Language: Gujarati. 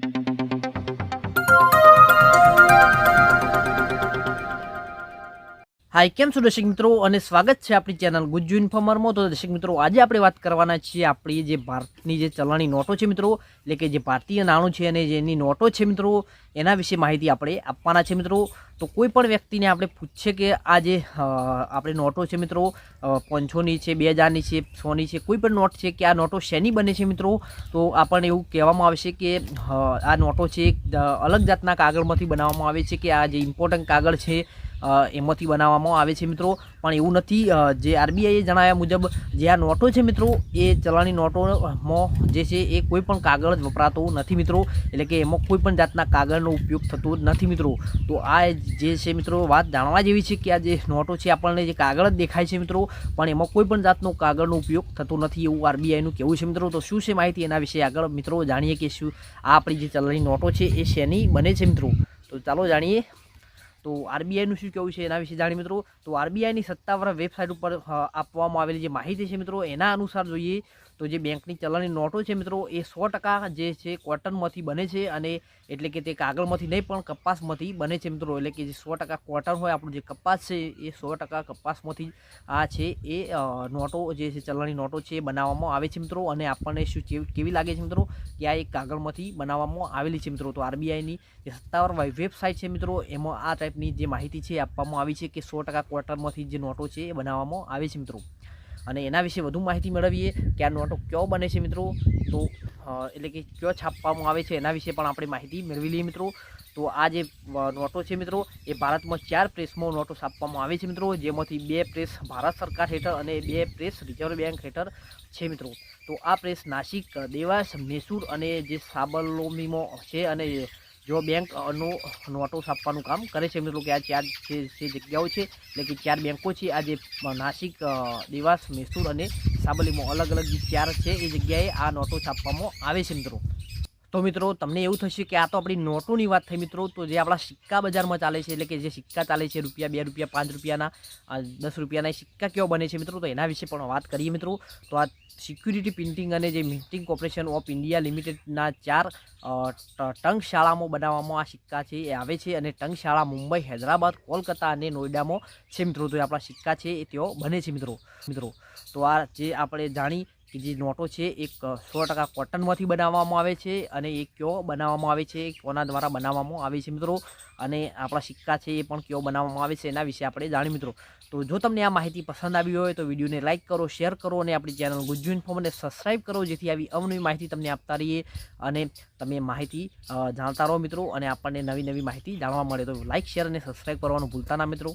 Thank you. હાય, કેમ છો દર્શક મિત્રો? અને સ્વાગત છે આપણી ચેનલ ગુજ્જુ ઇન્ફોર્મરમાં તો દર્શક મિત્રો, આજે આપણે વાત કરવાના છીએ આપણી જે ભારતની જે ચલણી નોટો છે મિત્રો, એટલે કે જે ભારતીય નાણું છે અને જેની નોટો છે મિત્રો, એના વિશે માહિતી આપણે આપવાના છે મિત્રો. તો કોઈ પણ વ્યક્તિને આપણે પૂછીએ કે આ જે આપણે નોટો છે મિત્રો પાંચસોની છે બે હજારની છે, સોની છે, કોઈ પણ નોટ છે કે આ નોટો શેની બને છે મિત્રો? તો આપણને એવું કહેવામાં આવશે કે આ નોટો છે અલગ જાતના કાગળમાંથી બનાવવામાં આવે છે કે આ જે ઇમ્પોર્ટન્ટ કાગળ છે એમાંથી બનાવવામાં આવે છે મિત્રો. પણ એવું નથી જે આરબીઆઈએ જણાવ્યા મુજબ જે આ નોટો છે મિત્રો, એ ચલણી નોટોમાં જે છે એ કોઈ પણ કાગળ વપરાતો નથી મિત્રો. એટલે કે એમાં કોઈ પણ જાતના કાગળનો ઉપયોગ થતો નથી મિત્રો. તો આ જે છે મિત્રો, વાત જાણવા જેવી છે કે આ જે નોટો છે, આપણને જે કાગળ જ દેખાય છે મિત્રો. પણ એમાં કોઈ પણ જાતનો કાગળનો ઉપયોગ થતો નથી એવું આરબીઆઈનું કહેવું છે મિત્રો. તો શું છે માહિતી એના વિશે આગળ મિત્રો જાણીએ કે શું આ આપણી જે ચલણી નોટો છે, એ શેની બને છે મિત્રો? તો ચાલો જાણીએ. તો આરબીઆઈનું શું કહેવું છે એના વિશે જાણીએ મિત્રો? તો આરબીઆઈની સત્તાવાર વેબસાઇટ ઉપર આપવામાં આવેલી જે માહિતી છે મિત્રો, એના અનુસાર જોઈએ તો જે બેંકની ચલણી નોટો છે મિત્રો, એ સો જે છે કોટનમાંથી બને છે અને એટલે કે તે કાગળમાંથી નહીં, પણ કપાસમાંથી બને છે મિત્રો. એટલે કે જે સો કોટન હોય, આપણું જે કપાસ છે, એ સો કપાસમાંથી આ છે એ નોટો જે છે ચલણી નોટો છે, એ બનાવવામાં આવે છે મિત્રો. અને આપણને શું કેવી લાગે છે મિત્રો કે આ એક કાગળમાંથી બનાવવામાં આવેલી છે મિત્રો. તો આરબીઆઈની જે સત્તાવાર વેબસાઇટ છે મિત્રો, એમાં આ ટાઈપની જે માહિતી છે આપવામાં આવી છે કે સો ટકા ક્વાર્ટરમાંથી જે નોટો છે એ બનાવવામાં આવે છે મિત્રો. અને એના વિશે વધુ માહિતી મેળવીએ કે આ નોટો કયો બને છે મિત્રો, તો એટલે કે કયો છાપવામાં આવે છે એના વિશે પણ આપણે માહિતી મેળવી લઈએ મિત્રો. તો આ જે નોટો છે મિત્રો, એ ભારતમાં ચાર પ્રેસમાં નોટો છાપવામાં આવે છે મિત્રો, જેમાંથી બે પ્રેસ ભારત સરકાર હેઠળ અને બે પ્રેસ રિઝર્વ બેંક હેઠળ છે મિત્રો. તો આ પ્રેસ નાસિક દેવાસ મૈસૂર અને જે સાબલોમીમાં છે અને જો બેંકનું નોટો છાપવાનું કામ કરે છે મિત્રો કે આ ચાર જે જગ્યાઓ છે, એટલે કે ચાર બેંકો છે, આ જે નાસિક દેવાસ, મૈસૂર અને સાબલીમાં અલગ અલગ જે ચાર છે, એ જગ્યાએ આ નોટો છાપવામાં આવે છે મિત્રો. તો મિત્રો તમને એવું થશે કે આ તો આપણી નોટોની વાત થઈ મિત્રો તો જે આપણા સિક્કા બજારમાં ચાલે છે એટલે કે જે સિક્કા ચાલે છે રૂપિયા બે રૂપિયા પાંચ રૂપિયાના દસ રૂપિયાના સિક્કા કેવો બને છે મિત્રો? તો એના વિશે પણ વાત કરીએ મિત્રો. તો આ સિક્યુરિટી પ્રિન્ટિંગ અને જે મિન્ટિંગ કોર્પોરેશન ઓફ ઇન્ડિયા લિમિટેડના ચાર અ, ટંક શાળામાં બનાવવામાં આ સિક્કા છે એ આવે છે અને ટંક શાળા મુંબઈ હૈદરાબાદ કોલકાતા અને નોઈડામાં છે મિત્રો. તો એ આપણા સિક્કા છે એ તેઓ બને છે મિત્રો. મિત્રો તો આ જે આપણે જાણી કે જે નોટો છે એક સો ટકા કોટનમાંથી બનાવવામાં આવે છે અને એ કયો બનાવવામાં આવે છે, કોના દ્વારા બનાવવામાં આવે છે મિત્રો? અને આપણા સિક્કા છે એ પણ કયો બનાવવામાં આવે છે એના વિશે આપણે જાણીએ મિત્રો. તો જો તમને આ માહિતી પસંદ આવી હોય તો વિડીયોને લાઇક કરો, શેર કરો અને આપણી ચેનલ ગુજ્જુ ઇન્ફોર્મને સબસ્ક્રાઈબ કરો જેથી આવી અવનવી માહિતી તમને આપતા રહીએ અને તમે માહિતી જાણતા રહો મિત્રો અને આપણને નવી નવી માહિતી જાણવા મળે તો લાઇક શેર અને સબસ્ક્રાઈબ કરવાનું ભૂલતા ના મિત્રો.